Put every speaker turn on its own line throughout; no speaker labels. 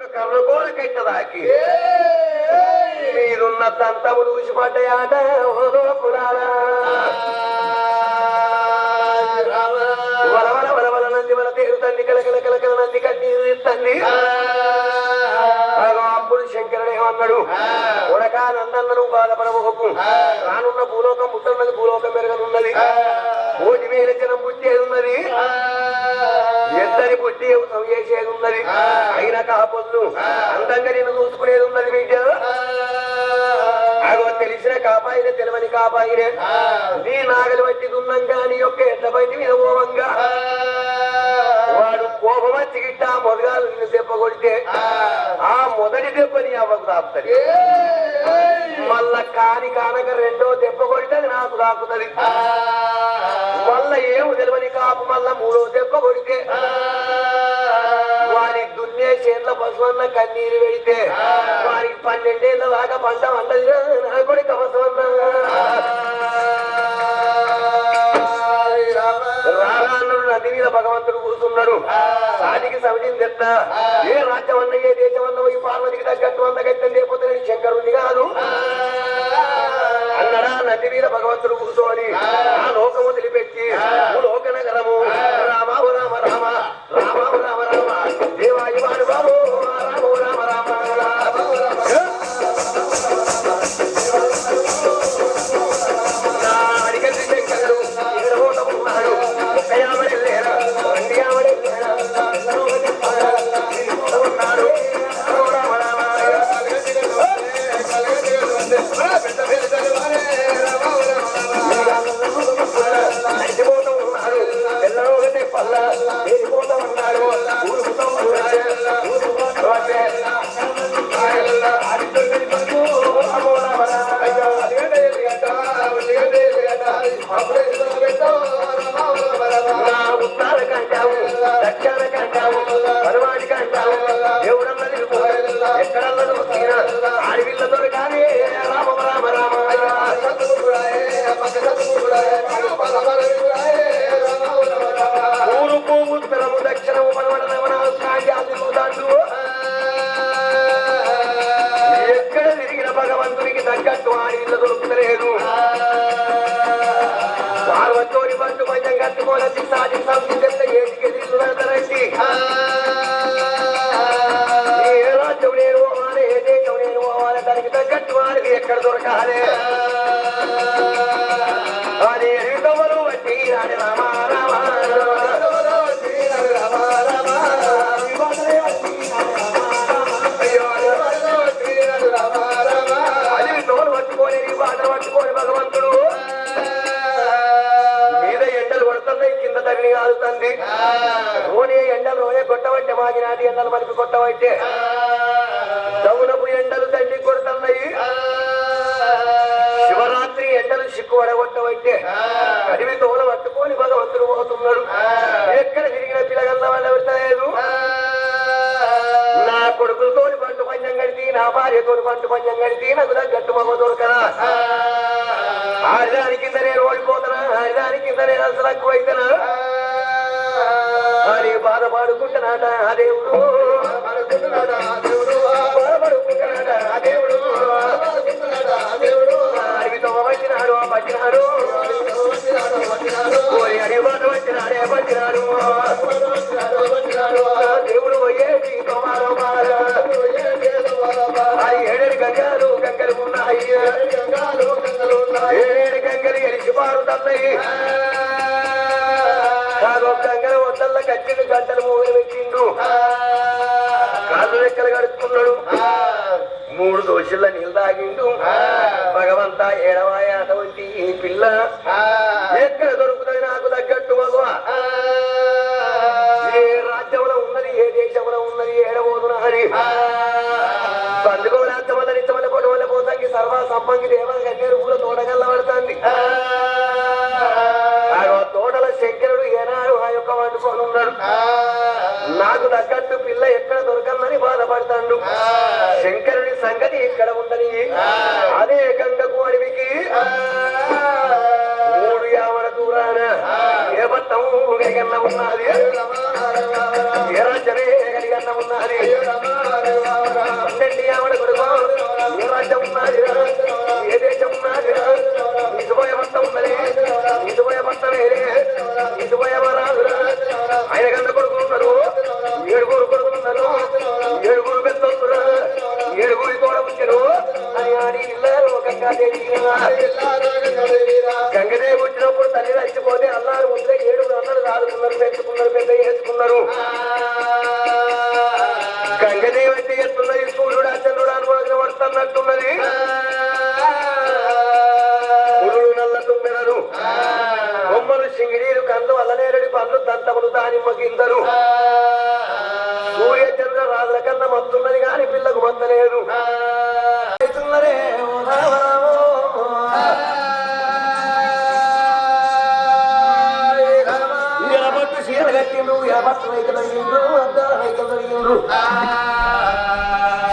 ఒక్క కర్రగోడ కట్టదాకి. మీరున్న దంతములు ఊసిపడ్డాయాట ఓదో పురాలా వలవల వలవల నంది వల తేరుతంది కలకల కలకల నంది కన్నీరు అగో అప్పుడు శంకరుడు ఏమన్నాడు ఉడక నందన్నను బాధపడబోకు. రానున్న భూలోకం పుట్టున్నది భూలోకం మెరగనున్నది కోటి వేల జనం పుట్టేది ఉన్నది ఎద్దరి పుట్టి వ్యవసాయం చేసేది ఉన్నది? అయిన కాపొద్దు అందంగా నిన్ను చూసుకునేది ఉన్నది బిడ్డ అగో తెలిసిన కాపాయినే తెలవని కాపాయినే. నీ నాగలి బట్టి దున్నంగా నీ యొక్క ఎడ్ల బండి మీద ఓవంగా. వాడు కోపం వచ్చి గిట్ట మొదగాలు నిన్ను దెబ్బ కొడితే. ఆ. మొదటి దెబ్బ నీ అవ్వకు తాపుతుంది మళ్ళా కాని కానక రెండో దెబ్బ కొడితే నాకు తాకుతుంది మళ్ళా ఏమి తెలియని కాపు మళ్ళా మూడో దెబ్బ కొడితే. వారి దున్నే చేతుల పశువన్న కన్నీరు పెడితే. వారికి పన్నెండేళ్ళ దాకా పంట వంటది నా కొడుకు అవసరం నది మీద భగవంతుడు కూర్చున్నాడు. సాటికి సమితిని తెత్త ఏ రాజ్యం అన్న ఏ దేశం అన్న ఈ పార్వతికి తగ్గట్టు అందగట్టని లేకపోతే నేను కాదు. అన్నడా నది మీద భగవంతుడు కూర్చోని ఆ. లోకము వదిలిపెట్టి లోక నగరము బంటు పంచం కట్టుకోవాలి సాటి ఏటికి ఎదిరిల్లు పెడతారండి ఏ రాజ్యం నేను పోవాలి ఏ దేశం నేను పోవాలి దానికి తగ్గట్టు వారికి ఎక్కడ దొరకాలి? రోనే ఎండలు కొట్టబట్టే మాగినాటి ఎండలు మనకి కొట్టబట్టే కచ్చిండు గంటలు మూగలు పెట్టిండు. కాళ్ళు రెక్కలు కడుక్కున్నాడు. మూడు దోషుల నీళ్ళు తాగిండు. భగవంతా ఏడవాయ అటువంటి ఈ పిల్ల. ఎక్కడ దొరుకుతుంది నాకు తగ్గట్టు మగవ? ఏ రాజ్యంలో ఉన్నది ఏ దేశంలో ఉన్నది ఏడబోదున అని బంధుకోవాలి అత్తమల్ల నిత్తమల్ల పొడవల్ల పోతాకి సర్వ సంపంగి దేవ కన్నేరు కూడా తోడగల్ల పడుతుంది. తోటల శంకరుడు లోకం అనుకొని ఉన్నాడు నాకు తగ్గట్టు పిల్ల ఎక్కడ దొరకందని బాధపడతాడు. శంకరుని సంగతి ఇక్కడ ఉందని అదే గంగకు అడవికి మూడు యావన దూరాన ఏబట్టము కన్న ఉన్నది ఏరాజనే కలిగన్న ఉన్నది పన్నెండు యావన కొడుకు ఏ రాజ్యం ఉన్నది ఏ దేశం ఉన్నది? నిజమయ పట్ట ఉన్నది నిజమయ పట్టలేదే ఆయన గంట కొడుకులు ఏడుగురు కొడుకున్నారు ఏడుగురు పెద్దోళ్ళురా ఏడుగురి తోడ వచ్చారు అని ఇల్లారు గంగాదేవి గంగదేవి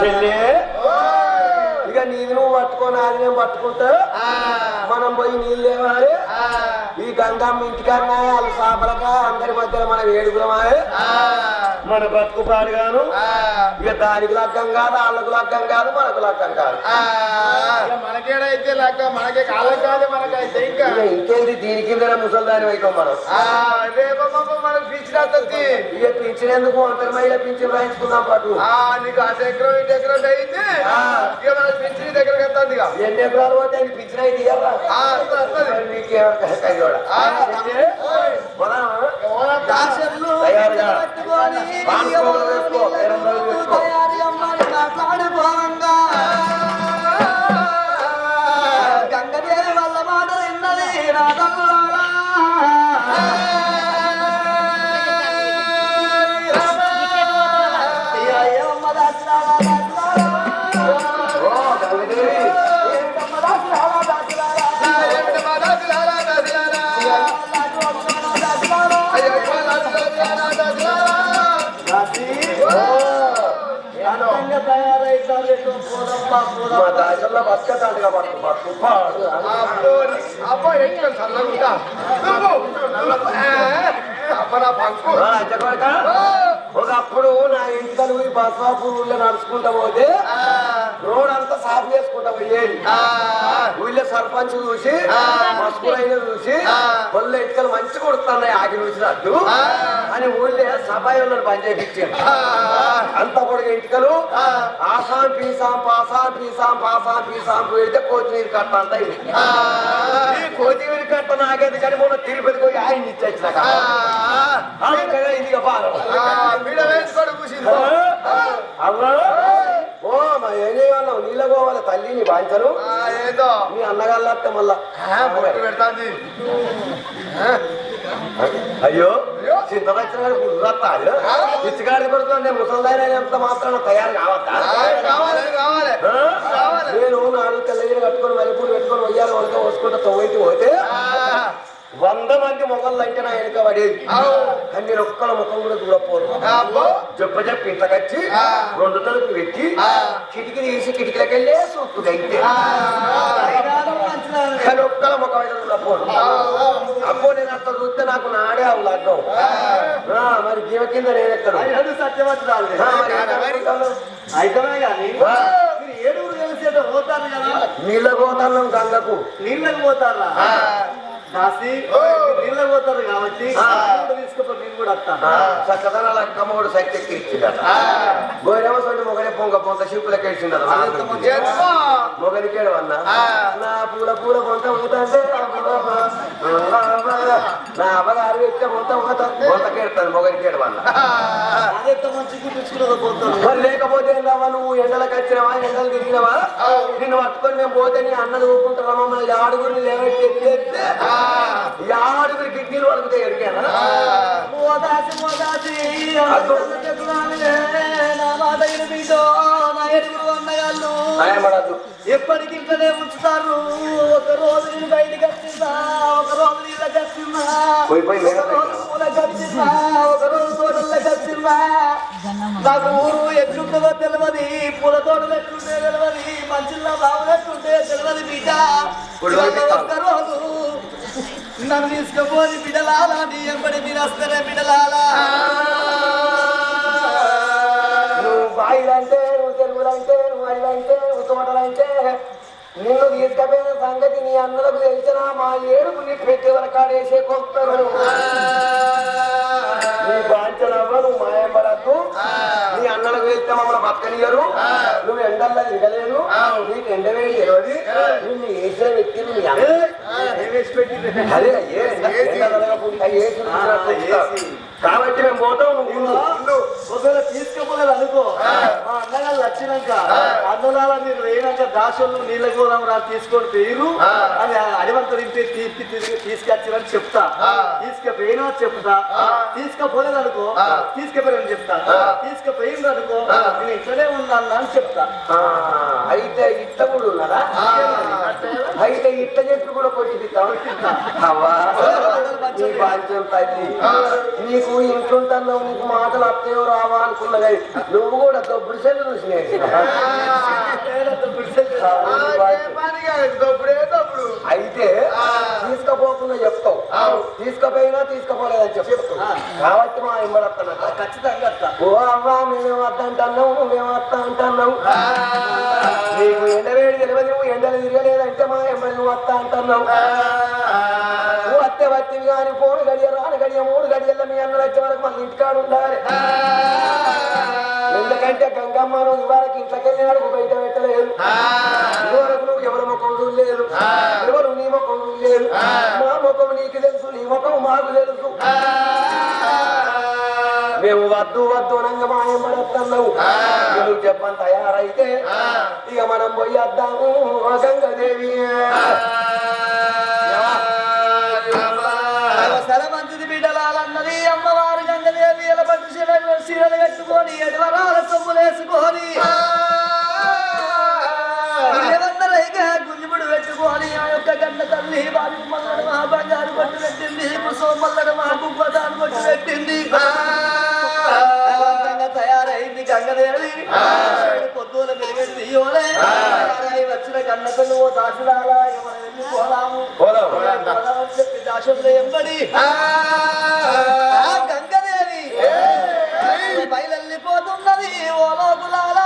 చెల్లే ఇక నీది నువ్వు పట్టుకొని అది నేను పట్టుకుంటా మనం పోయి నీళ్ళు లేవాలి ఈ గంగమ్మ ఇంటికన్నా వాళ్ళు సాపలక? అందరి మధ్యలో మనం ఏడుగులమాయే మన బతుకు పాడుగాను ఇక దానికి లగ్గం కాదు వాళ్ళకు లగ్గం కాదు మనకు లగ్గం కాదు.
మనకేడైతే లెక్క మనకే కాలం కాదు మనకైతే ఇంకా.
ఇక ఇంకేంది దీని కింద ముసల్దాని వైకం మనం.
మనకు పిచ్చి రాత్రి
ఇక పింఛనేందుకు ఒంటరి మహిళ పింఛన్ రాయించుకుందాం పాటు.
ఆ నీకు ఆ ఎకరం ఇటు ఎకరం అయితే
ఆ.
ఇక మన పిచ్చి దగ్గరకు వస్తుంది ఇక.
ఎన్ని ఎకరాలు పోతే పింఛన్ అయితే
వస్తది, వస్తది.
నీకేమన్నా
పట్టుకొని
పాన్సుకోలు వేసుకో,
పోదమ్మా
దాసల్లో బతకటాడుగా పట్టు పట్టు పాడు.
అబ్బో, అబ్బో, ఏంటి చల్లగుంటా? నువ్వు, నువ్వు, ఆ, అబ్బో, నా పంకు.
ఆ, అచ్చకొడక. ఒకప్పుడు నా ఇంటికలు ఈ బస్వాపూర్ ఊళ్ళో నడుచుకుంటా పోతే
ఆ,
రోడ్ అంతా సాఫ్ చేసుకుంటా పోయేది
ఆ,
ఊళ్ళో సర్పంచ్ చూసి మస్కులైన చూసి ఒళ్ళు ఇటుకలు మంచి కొడుతున్నాయి ఆగి చూసినట్టు అని ఊళ్ళో సఫాయి వాళ్ళని పని
ఆ,
అంత పొడిగా ఇంటికలు. ఆసాం పీసాం పాసాం పీసాం పాసాం పీసాం పెడితే కోతిమీర కట్ట అంతా కోతిమీర కట్ట నాకేది? కానీ మొన్న తిరుపతి పోయి ఆయన అందుకనే ఇది బాగా ఓ మా ఏం చేయమన్నావు నీళ్ళ పోవాలి తల్లి నీ బాధ్యతను
ఆ, ఏదో.
మీ అన్నగాళ్ళత్త మళ్ళా.
పెడతాంది.
అయ్యో చింత వచ్చిన కుదురత్తాడు పిచ్చిగాడి కొడుతుంది ముసల్దాన్ ఎంత మాత్రం తయారు కావద్దా. నేను నాలుగు తెల్లగిరి కట్టుకొని మల్లెపూలు పెట్టుకొని వయ్యాలి వంక పోసుకుంటా తొవ్వైతే పోతే వంద మంది మొగళ్ళు అంటే నా వెనుక పడేది. కానీ నేను ఒక్కల ముఖం కూడా చూడకపోరు
అబ్బో.
చెప్ప చెప్పి ఇంతకొచ్చి. రెండు తలుపు పెట్టి. కిటికీ తీసి కిటికీలకి వెళ్ళే సూపు అయితే కానీ ఒక్కల ముఖం అయితే చూడకపోరు అబ్బో నేను అట్లా చూస్తే నాకు నాడే అవు లగ్నం ఆ, మరి జీవ కింద నేను ఎక్కడ
సత్యవతురాలు? అయితే కానీ ఏడుగురు కలిసేట పోతారు కదా?
నీళ్ళ పోతాను గంగకు.
నీళ్ళకి పోతారా? కాసి
ఓ.
నీళ్ళకి పోతారు కాబట్టి. తీసుకుపోయి నేను కూడా వస్తాను
చక్కదనాల అక్కమ్మోడు సైకిల్ ఎక్కిచ్చిందట గోరేమో సొంటి మొగనే పొంగ పొంత ఎక్కిందట
ఎత్తుకో.
మొగనికేడు అన్న. నా పూల పూల పొంత ఊతంటే నా అమ్మగారు ఎక్క పొంత. ఊత పొంతకేడుతాను మొగనికేడు అన్న. మరి లేకపోతే ఏందవ్వా నువ్వు ఎండలకు వచ్చినవా ఎండలు తిరిగినవా? నిన్ను పట్టుకొని మేము పోతే నీ అన్నలు ఊపుకుంటారా మమ్మల్ని ఆడుగురిని లేవట్టి ఆడుగురి కిడ్నీలు వణుకుతాయి ఎరికేనా?
మోదాసి మోదాసి నా మాట వినిపించో నా ఎడుగురు అన్నగాళ్ళు
భయపడద్దు
ఎప్పటికి ఇంట్లోనే ఉంచుతారు. ఒక రోజు నేను బయటికి వచ్చిందా? ఒక రోజు నీళ్ళకి వచ్చిందా? ఒక రోజు పూలకు వచ్చిందా ఒక రోజు తోటలకు వచ్చిందా నాకు ఊరు ఎట్లుంటుందో తెలియదు పూల తోటలు ఎట్లుంటే తెలియదు మంచిలో బావులు ఎట్లుంటే తెలియదు బిడ్డ. ఒక్క రోజు నన్ను తీసుకుపోని బిడలాలా నీ ఎంబడి మీరు వస్తేనే బిడలాలా.
నువ్వు బాయిలంటే నువ్వు తెలుగులంటే నువ్వు అడిలంటే నువ్వు తోటలంటే నిన్ను తీసుకపోయిన సంగతి నీ అన్నలకు తెలిసినా మా ఏడుపు నీ పెట్టి వరకాడేసే కొస్తారు నీ బాంచనవ్వ నువ్వు మాయపడద్దు నీ అన్నలకు వెళ్తే మమ్మల్ని పక్కనియరు నువ్వు ఎండల్లో దిగలేదు నీకు ఎండ వేడి తెలియదు నిన్ను వేసే వ్యక్తి నీ కాబట్టి మేము పోతాం నువ్వు.
ఒకవేళ తీసుకుపోలేదు అనుకో. మా అన్నగారు వచ్చినాక అన్నదాల మీరు వేయినాక దాసులు నీళ్ళ గోదాం రా తీసుకొని పేరు అని అడివంత తింటే తీపి తిరిగి తీసుకొచ్చిరని చెప్తా. తీసుకుపోయినా చెప్తా. తీసుకుపోలేదు అనుకో తీసుకుపోయారని చెప్తా. తీసుకుపోయింది అనుకో నేను ఇక్కడే ఉన్నాను అని చెప్తా.
అయితే ఇట్ట కూడా ఉన్నదా అయితే ఇట్ట చెట్టు కూడా కొట్టిపిస్తావు అవ్వా నీ బాధ్యం తల్లి. నీకు ఇంట్లుంటున్నావు నీకు మాటలు అత్తేవో రావా అనుకున్నా కానీ నువ్వు కూడా దొబ్బుడు సెల్లు చూసి అయితే తీసుకపోకుండా చెప్తావు. తీసుకపోయినా తీసుకపోలేదని చెప్తావు. కాబట్టి మా ఇంబడత్తనట
ఖచ్చితంగా.
ఓ అవ్వా మేము వద్ద అంటున్నావు? నువ్వేమో వస్త అంటున్నావు? నీకు ఎండ వేడి తెలియదు నువ్వు ఎండలు తిరగలేదంటే మా ఎంబడి నువ్వు వస్త అంటున్నావు? నువ్వు వస్తే వత్తివి కానీ పోను గడియ రాని గడియ మూడు గడియల్లో మీ అన్నలు వచ్చే వరకు మళ్ళీ ఇంటికాడు ఉండాలి. ఎందుకంటే గంగమ్మ నువ్వు ఇవాళకి ఇంట్లోకి అడుగు బయట పెట్టలేదు. ఇదివరకు నువ్వు ఎవరి ముఖం చూడలేదు. ఎవరు నీ ముఖం చూడలేదు. మా ముఖం నీకు తెలుసు నీ ముఖం మాకు తెలుసు. మేము వద్దు వద్దు అనంగా మాయం నువ్వు చెప్పని తయారైతే ఇక మనం పోయి వద్దాము గంగదేవి.
సరే మంచిది బిడ్డలాలన్నది అమ్మవారు గంగదేవి శిరలు కట్టుకొని ఎడవరాల సొమ్ములేసుకొని ఏమన్నారైతే గుంజుముడు పెట్టుకొని ఆ యొక్క గండ తల్లి వారి మల్లడు మా బంగారు పట్టు పెట్టింది సోమల్లడు మా కుప్పదాను పట్టు పెట్టింది. కన్నతో నువ్వు దాసులాలా ఎవరు వెళ్ళి పోదాము?
పోదాం.
పోదామని చెప్పి దాసులు ఎంబడి ఆ! గంగదేవి. బయలెళ్ళిపోతున్నది ఓ లోకులాలా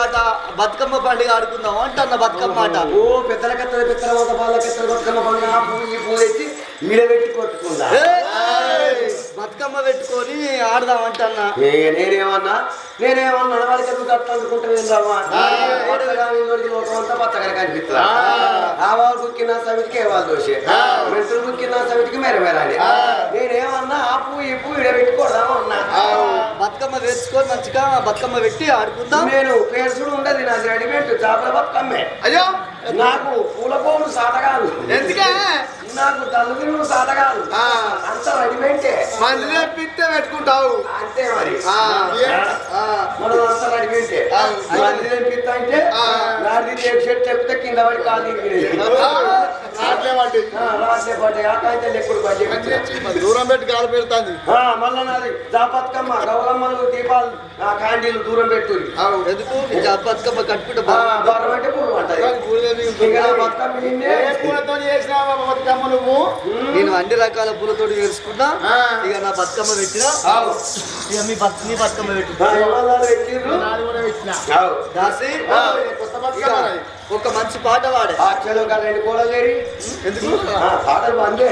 ఆట బతుకమ్మ పండుగ ఆడుకుందాం అంటన్న బతుకమ్మ ఆట
ఓ పెద్దల కత్తల పెద్దల బాల కత్తల బతుకమ్మ పండుగ ఈ పువ్వు తెచ్చి ఈడ పెట్టి కొట్టుకుందా?
బతుకమ్మ పెట్టుకొని ఆడదాం అంటన్నా
ఏ- నేనేమన్నా నేనేమో నడవాళ్ళకి ఎందుకు అట్లా అనుకుంటాను పచ్చగా లోకమంతా పచ్చగా కనిపిస్తుంది? ఆవాలు బుక్కిన సమితికి ఏవాళ్ళు దోషే? మెంతులు బుక్కిన సమితికి మెరమెరాలి నేనేమన్నా ఆ పువ్వు ఈ పువ్వు ఇడ పెట్టుకోదామా అన్నా?
బతుకమ్మ వేసుకొని మంచిగా బతుకమ్మ పెట్టి ఆడుకుందాం.
నేను పేర్సుడు ఉండదు నాది రెడీమేడ్ చేపల బతుకమ్మే.
అయ్యో!
నాకు పూల పోను సాటగాను
ఎందుకే?
నాకు తల్లు
సాధకాలు
అంత రెడీమేంటే
మందులే పిత్తే పెట్టుకుంటావు.
అంతే మరి. మనం అంత రెడీమేంటే మందులే
పిత్త
నాది చెప్తే కింద పడి
కాదు రాట్లే
పట్టి రాట్లే పట్టి ఆకైతే లెక్కుడు పట్టి
దూరం పెట్టి గాలి పెడుతుంది.
నాది జాపత్కమ్మ గౌరమ్మలు దీపాలు ఆ కాండీలు దూరం పెట్టు
ఎందుకు? జాపత్కమ్మ కట్టుకుంటే
బొర్ర పెట్టి పూలు పట్టాయి బతుకమ్మ
చేసినా బతుకమ్మ? నువ్వు?
నేను అన్ని రకాల పూలతో
చేసుకున్నా.
ఇక నా బతుకమ్మ పెట్టినా? ఇక మీ నీ బతుకమ్మ
పెట్టినా
ఒక మంచి పాట
పాడే. పాటలు రెండు కోడలు
ఎందుకు?
పాటలు పాటలు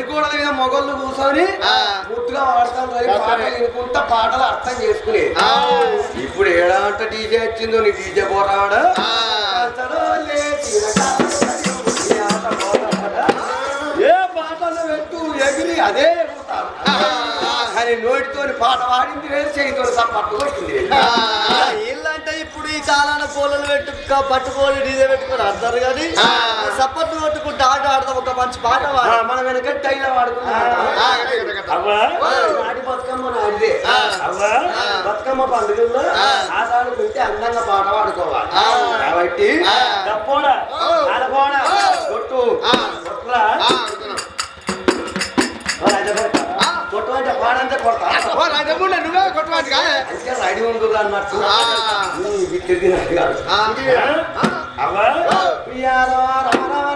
పెట్టుకోవడం మీద మొగళ్ళు కూర్చొని పూర్తిగా వాడతాను పాటలు పాటలు అర్థం చేసుకునే. ఇప్పుడు ఏడాంట డీజే వచ్చిందో నీ డీజే పోరాడా. ఏ పాటలు పెట్టు ఎగిరి అదే కానీ నోటితో పాట పాడింది వేరు చేయితో
సార్ పట్టుకొచ్చింది ఈ కాలాన కోలలు పెట్టు పట్టుకోని డీజే పెట్టుకొని ఆడతారు కానీ సపోర్ట్ కొట్టుకుంటే ఆట ఆడతాం. ఒక మంచి పాట
మన
వెనక
టైల వాడుకున్నాడు బతుకమ్మ
ఆడితే.
బతుకమ్మ పండుగల్లో ఆట ఆడుకుంటే అందంగా పాట పాడుకోవాలి. కాబట్టి
కొట్టుకోవచ్చు కాదే
ఐడి ఉంటుంది అన్నట్టు తిరిగి అవ్వ? రామ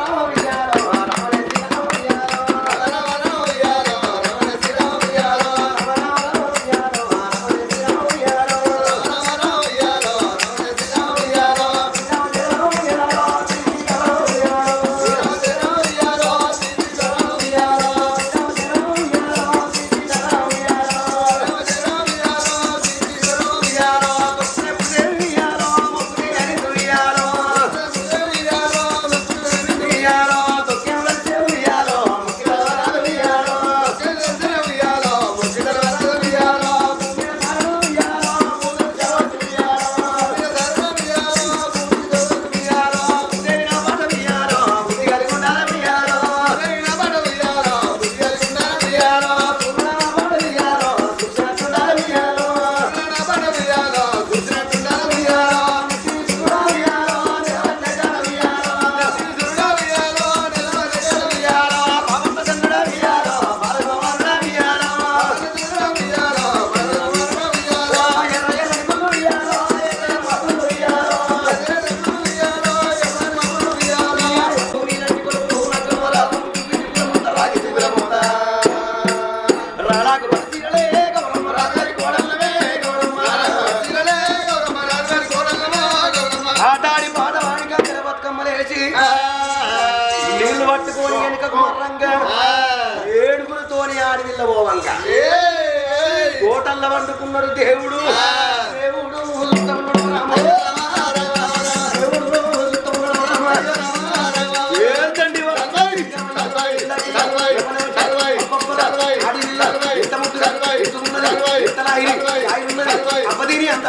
అంత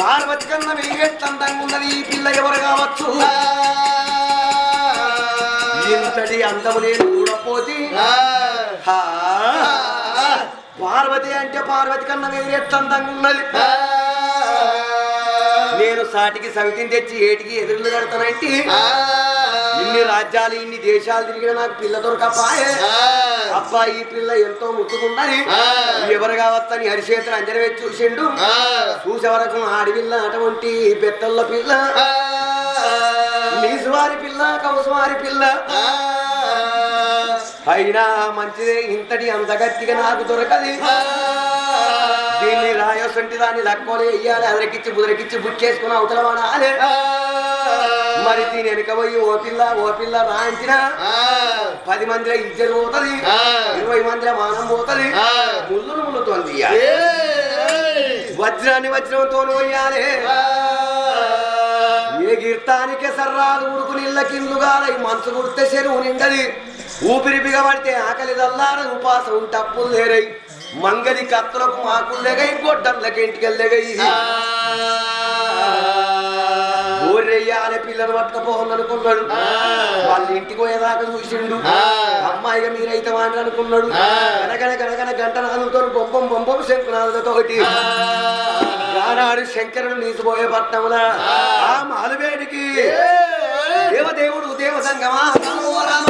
పార్వతి కన్నా వెలిగెట్లందంగా ఉన్నది ఈ పిల్ల ఎవరు కావచ్చు? ఇంతటి అందము. పార్వతి అంటే పార్వతి కన్నా వెలిగెట్లందంగా ఉన్నది నేను సాటికి సవితిని తెచ్చి ఏటికి ఎదురులు కడతానంటే ఇన్ని రాజ్యాలు ఇన్ని దేశాలు తిరిగిన నాకు పిల్ల దొరకపాయే. అబ్బా ఈ పిల్ల ఎంతో ముట్టుకున్నది ఎవరు కావచ్చని హరిచేతులు అంజన వేసి చూసిండు. చూసే వరకు ఆడిపిల్ల అటువంటి బెత్తల్ల పిల్ల. నీసువారి పిల్ల కౌసువారి పిల్ల. అయినా మంచిదే ఇంతటి అంత గట్టిగా నాకు దొరకది. దీన్ని రాయ అసంటి దాన్ని లక్కోలే వెయ్యాలి అదరికిచ్చి బుదరికిచ్చి బుక్కేసుకుని అవతల వాడాలి. మరి దీని వెనుక పోయి ఓ పిల్ల ఓ పిల్ల రాంచిన పది మందిలో ఇద్దరు పోతది. ఇరవై మందిలో మానం పోతది.
ఆ.
ముళ్ళును ముళ్ళుతోంది వజ్రాన్ని వజ్రంతో పోయాలి. ఏ గీర్తానికే సర్రాలు ఉడుకు నీళ్ళ కిందుగాలై మనసు గుర్తే చెరువు నిండది. ఊపిరి బిగబడితే ఆకలి దల్లార ఉపాసం టప్పులు లేరై. మంగలి కత్తులకు మాకులు లెగై గొడ్డర్లకి ఇంటికెళ్ళగై ఊరెయ్యాలి పిల్లలు పట్టపోవాలనుకున్నాడు వాళ్ళ ఇంటికి పోయేదాకా చూసిండు. అమ్మాయిగా మీరైతే వాడిని అనుకున్నాడు గనగన గనగన గంట నాదులతో బొంబం బొంబం శంకునాదులతోటి ఆనాడు శంకరుడు నీసిపోయే పట్టమున ఆ. మాలువేడికి దేవదేవుడు దేవ సంగమా రామ.